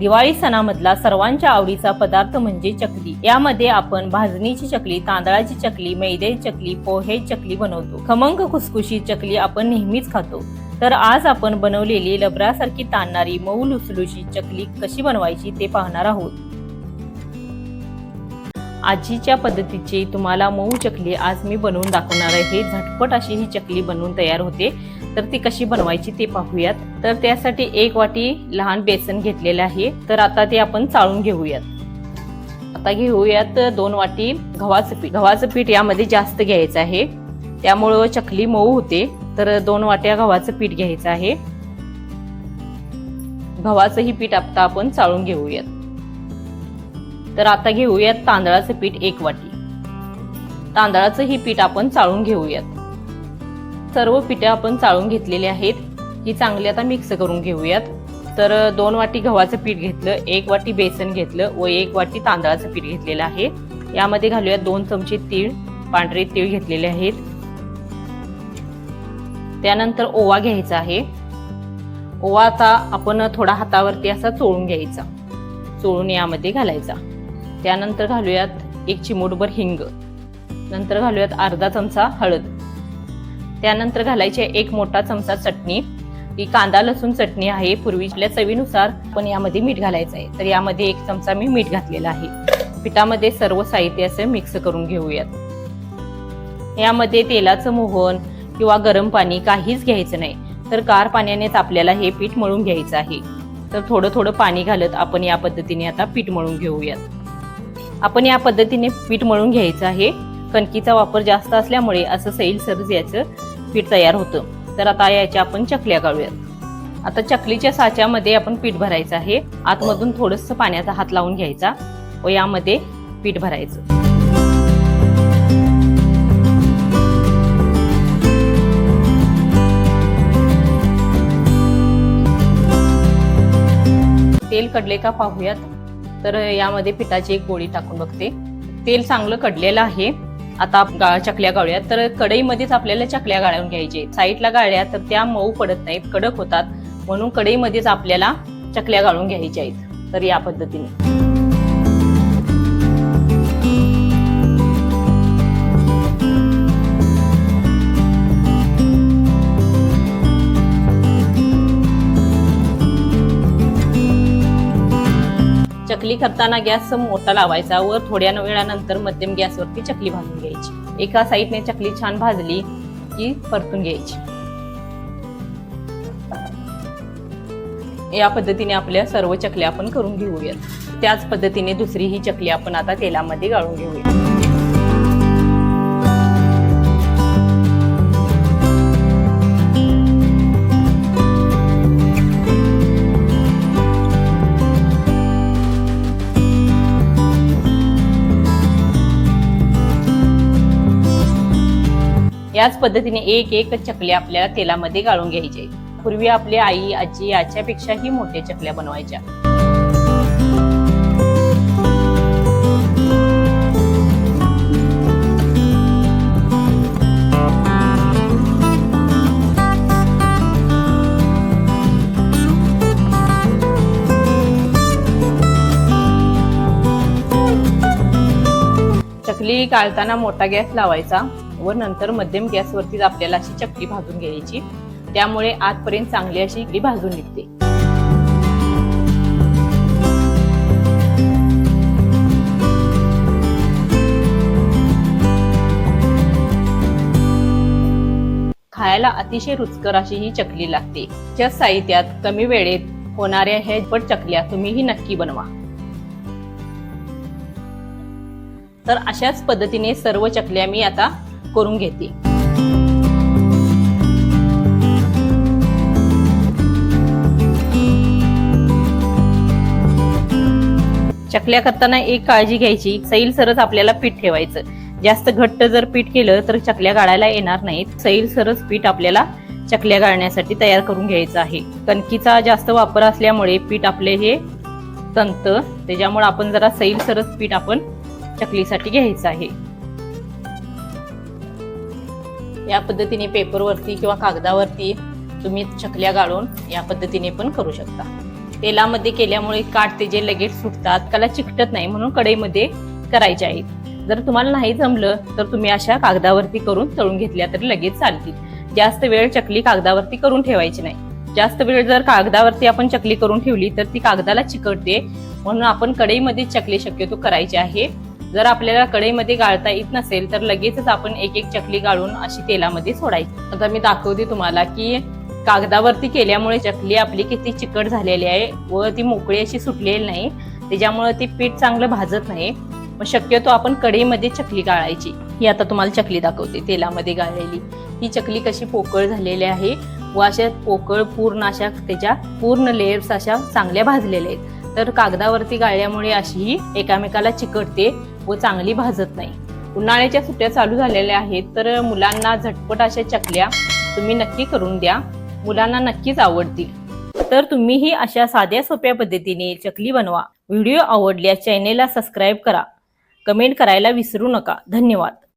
दिवाळी सणामधला सर्वांच्या आवडीचा पदार्थ म्हणजे चकली. यामध्ये आपण भाजणीची चकली तांदळाची चकली मैद्याची चकली पोहे चकली बनवतो. खमंग खुसखुशी चकली आपण नेहमीच खातो. तर आज आपण बनवलेली लबरासारखी ताणणारी मऊ लुसलुशी चकली कशी बनवायची ते पाहणार आहोत. आजीच्या पद्धतीची तुम्हाला मऊ चकली आज मी बनवून दाखवणार आहे. झटपट अशी ही चकली बनवून तयार होते. तर ती कशी बनवायची ते पाहूयात. तर त्यासाठी एक वाटी लहान बेसन घेतलेलं आहे. तर आता ते आपण चाळून घेऊयात. आता घेऊयात दोन वाटी गव्हाचं पीठ. गव्हाचं पीठ यामध्ये जास्त घ्यायचं आहे. त्यामुळं चकली मऊ होते. तर दोन वाट्या गव्हाचं पीठ घ्यायचं आहे. गव्हाचंही पीठ आता आपण चाळून घेऊयात. तर आता घेऊयात तांदळाचं पीठ एक वाटी. तांदळाचं ही पीठ आपण चाळून घेऊयात. सर्व पिठं आपण चाळून घेतलेली आहेत. ही चांगली आता मिक्स करून घेऊयात. तर दोन वाटी गव्हाचं पीठ घेतलं एक वाटी बेसन घेतलं व एक वाटी तांदळाचं पीठ घेतलेलं आहे. यामध्ये घालूयात दोन चमचे तीळ पांढरे तीळ घेतलेले आहेत. त्यानंतर ओवा घ्यायचा आहे. ओवा आता आपण थोडा हातावरती असा चोळून घ्यायचा. चोळून यामध्ये घालायचा. त्यानंतर घालूयात एक चिमूटभर हिंग. नंतर घालूयात अर्धा चमचा हळद. त्यानंतर घालायची एक मोठा चमचा चटणी. ही कांदा लसूण चटणी आहे. पूर्वीच्या चवीनुसार पण यामध्ये मीठ घालायचं आहे. तर यामध्ये एक चमचा मी मीठ घातलेला आहे. पिठामध्ये सर्व साहित्य असं मिक्स करून घेऊयात. यामध्ये तेलाचं मोहन किंवा गरम पाणी काहीच घ्यायचं नाही. तर गार पाण्यानेच आपल्याला हे पीठ मळून घ्यायचं आहे. तर थोडं थोडं पाणी घालत आपण या पद्धतीने आता पीठ मळून घेऊयात. आपण या पद्धतीने पीठ मळून घ्यायचं आहे. कणकीचा वापर जास्त असल्यामुळे असं सैल सरज याचं पीठ तयार होतं. तर आता याच्या आपण चकल्या काढूयात. आता चकलीच्या साच्यामध्ये आपण पीठ भरायचं आहे. आतमधून थोडंसं पाण्याचा हात लावून घ्यायचा व यामध्ये पीठ भरायचं. तेल कडले का पाहूयात. तर यामध्ये पिठाची एक गोळी टाकून बघते. तेल चांगलं कडलेलं आहे. आता गा- चकल्या गाळूया तर कढईमध्येच आपल्याला चकल्या गाळून घ्यायचे. साईडला गाळल्या तर त्या मऊ पडत नाहीत कडक होतात. म्हणून कढईमध्येच आपल्याला चकल्या गाळून घ्यायच्या आहेत. तर या पद्धतीने. चकली करताना गॅस मोठा लावायचा. व थोड्या वेळानंतर मध्यम गॅसवरती चकली भाजून घ्यायची. एका साईडने चकली छान भाजली की परतून घ्यायची. या पद्धतीने आपल्या सर्व चकल्या आपण करून घेऊयात. त्याच पद्धतीने दुसरी ही चकली आपण आता तेलामध्ये गाळून घेऊया याच पद्धतीने एक एक चकल्या आपल्याला तेलामध्ये गाळून घ्यायचे. पूर्वी आपली आई आजी याच्यापेक्षाही मोठ्या चकल्या बनवायच्या. चकली काढताना मोठा गॅस लावायचा. व नंतर मध्यम गॅसवरतीच आपल्याला अशी चक्की भाजून घ्यायची. त्यामुळे आतपर्यंत चांगली अशी इडली भाजून निघते. खायला अतिशय रुचकर अशी ही चकली लागते. च्या साहित्यात कमी वेळेत होणाऱ्या हे पट चकल्या तुम्हीही नक्की बनवा. तर अशाच पद्धतीने सर्व चकल्या मी आता करून घेते. चकल्या करताना एक काळजी घ्यायची. सैल सरच आपल्याला पीठ ठेवायचं. जास्त घट्ट जर पीठ केलं तर चकल्या गाळायला येणार नाहीत. सैल सरच पीठ आपल्याला चकल्या गाळण्यासाठी तयार करून घ्यायचं आहे. कणकीचा जास्त वापर असल्यामुळे पीठ आपले हे तंत त्याच्यामुळे आपण जरा सैल सरच पीठ आपण चकलीसाठी घ्यायचं आहे. या पद्धतीने पेपरवरती किंवा कागदावरती तुम्ही चकल्या गाळून या पद्धतीने पण करू शकता. तेलामध्ये केल्यामुळे काठ ते जे लगेच सुटतात त्याला चिकटत नाही म्हणून कढईमध्ये करायचे आहेत. जर तुम्हाला नाही जमलं तर तुम्ही अशा कागदावरती करून तळून घेतल्या तरी लगेच चालतील. जास्त वेळ चकली कागदावरती करून ठेवायची नाही. जास्त वेळ जर कागदावरती आपण चकली करून ठेवली तर ती कागदाला चिकटते म्हणून आपण कढईमध्ये चकली शक्यतो करायची आहे. जर आपल्याला कढईमध्ये गाळता येत नसेल तर लगेचच आपण एक एक चकली गाळून अशी तेलामध्ये सोडायची. आता मी दाखवते तुम्हाला की कागदावरती केल्यामुळे चकली आपली किती चिकट झालेली आहे व ती मोकळी अशी सुटलेली नाही. त्याच्यामुळे ती पीठ चांगलं भाजत नाही. मग शक्यतो आपण कढईमध्ये चकली गाळायची. ही आता तुम्हाला चकली दाखवते तेलामध्ये गाळलेली. ही चकली कशी पोकळ झालेली आहे व अशा पोकळ पूर्ण अशा त्याच्या पूर्ण लेयर्स अशा चांगल्या भाजलेल्या आहेत. तर कागदावरती गाळल्यामुळे अशी ही एकामेकाला चिकटते व चांगली भाजत नाही. उन्हाळ्याच्या सुट्ट्या चालू झालेल्या आहेत तर मुलांना झटपट अशा चकल्या तुम्ही नक्की करून द्या. मुलांना नक्कीच आवडतील. तर तुम्हीही अशा साध्या सोप्या पद्धतीने चकली बनवा. व्हिडिओ आवडल्यास चॅनेलला सबस्क्राईब करा. कमेंट करायला विसरू नका. धन्यवाद.